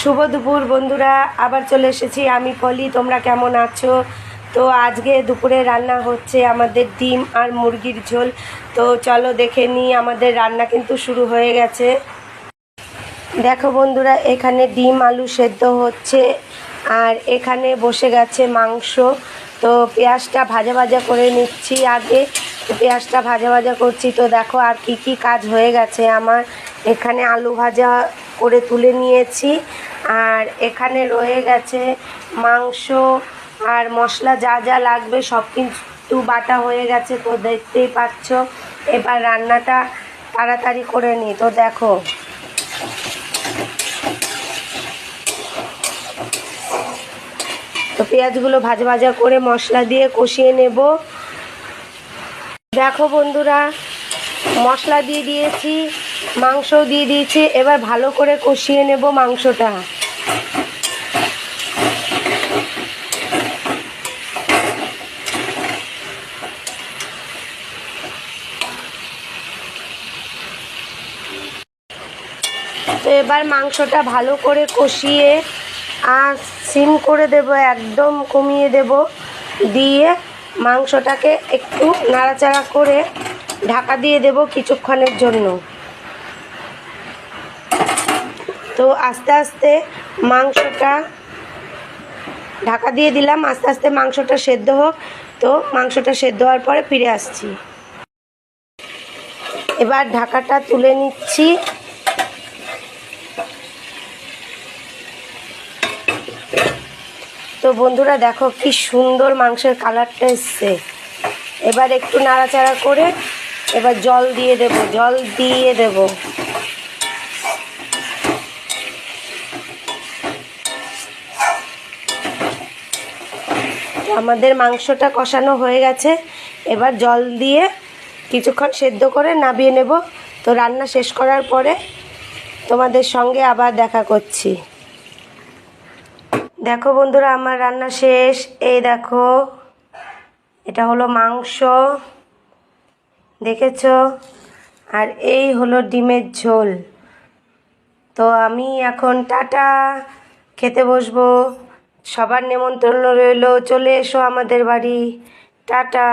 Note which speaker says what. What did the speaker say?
Speaker 1: শুভ দুপুর, বন্ধুরা। আবার চলে এসেছি আমি পলি, তোমরা কেমন আছো? তো আজকে দুপুরে রান্না হচ্ছে আমাদের ডিম আর মুরগির ঝোল। তো চলো দেখে নিই, আমাদের রান্না কিন্তু শুরু হয়ে গেছে। দেখো বন্ধুরা, এখানে ডিম আলু সেদ্ধ হচ্ছে, আর এখানে বসে গেছে মাংস। তো পেঁয়াজটা ভাজা ভাজা করে নিচ্ছি আগে। পেঁয়াজটা ভাজা ভাজা করছি। তো দেখো আর কি কি কাজ হয়ে গেছে আমার। এখানে আলু ভাজা করে তুলে নিয়েছি। আর এখানে রয়ে গেছে মাংস আর মশলা যা যা লাগবে সব কিন্তু বাটা হয়ে গেছে তো দেখতেই পাচ্ছ। এবার রান্নাটা তাড়াতাড়ি করে নিই। তো দেখো। তো পেঁয়াজগুলো ভাজা ভাজা করে মশলা দিয়ে কষিয়ে নেব। দেখো বন্ধুরা, মশলা দিয়ে দিয়েছি। মাংসও দিয়ে দিয়েছি, এবার ভালো করে কষিয়ে নেব মাংসটা। তো এবার মাংসটা ভালো করে কষিয়ে আর সিম করে দেব, একদম কমিয়ে দেব। দিয়ে মাংসটাকে একটু নাড়াচাড়া করে ঢাকা দিয়ে দেব কিছুক্ষণের জন্য। তো আস্তে আস্তে মাংসটা ঢাকা দিয়ে দিলাম। আস্তে আস্তে মাংসটা সেদ্ধ হোক। তো মাংসটা সেদ্ধ হওয়ার পরে ফিরে আসছি। এবার ঢাকাটা তুলে নিচ্ছি। তো বন্ধুরা দেখো কি সুন্দর মাংসের কালারটা এসছে। এবার একটু নাড়াচাড়া করে এবার জল দিয়ে দেব, জল দিয়ে দেব। আমাদের মাংসটা কষানো হয়ে গেছে। এবার জল দিয়ে কিছুক্ষণ সেদ্ধ করে নামিয়ে নেব। তো রান্না শেষ করার পরে তোমাদের সঙ্গে আবার দেখা করছি। দেখো বন্ধুরা, আমার রান্না শেষ। এই দেখো, এটা হলো মাংস। দেখেছ? আর এই হলো ডিমের ঝোল। তো আমি এখন টাটা। খেতে বসবো। সবার নেমন্তন্ন রইল চলে এসো আমাদের বাড়ি। টাটা।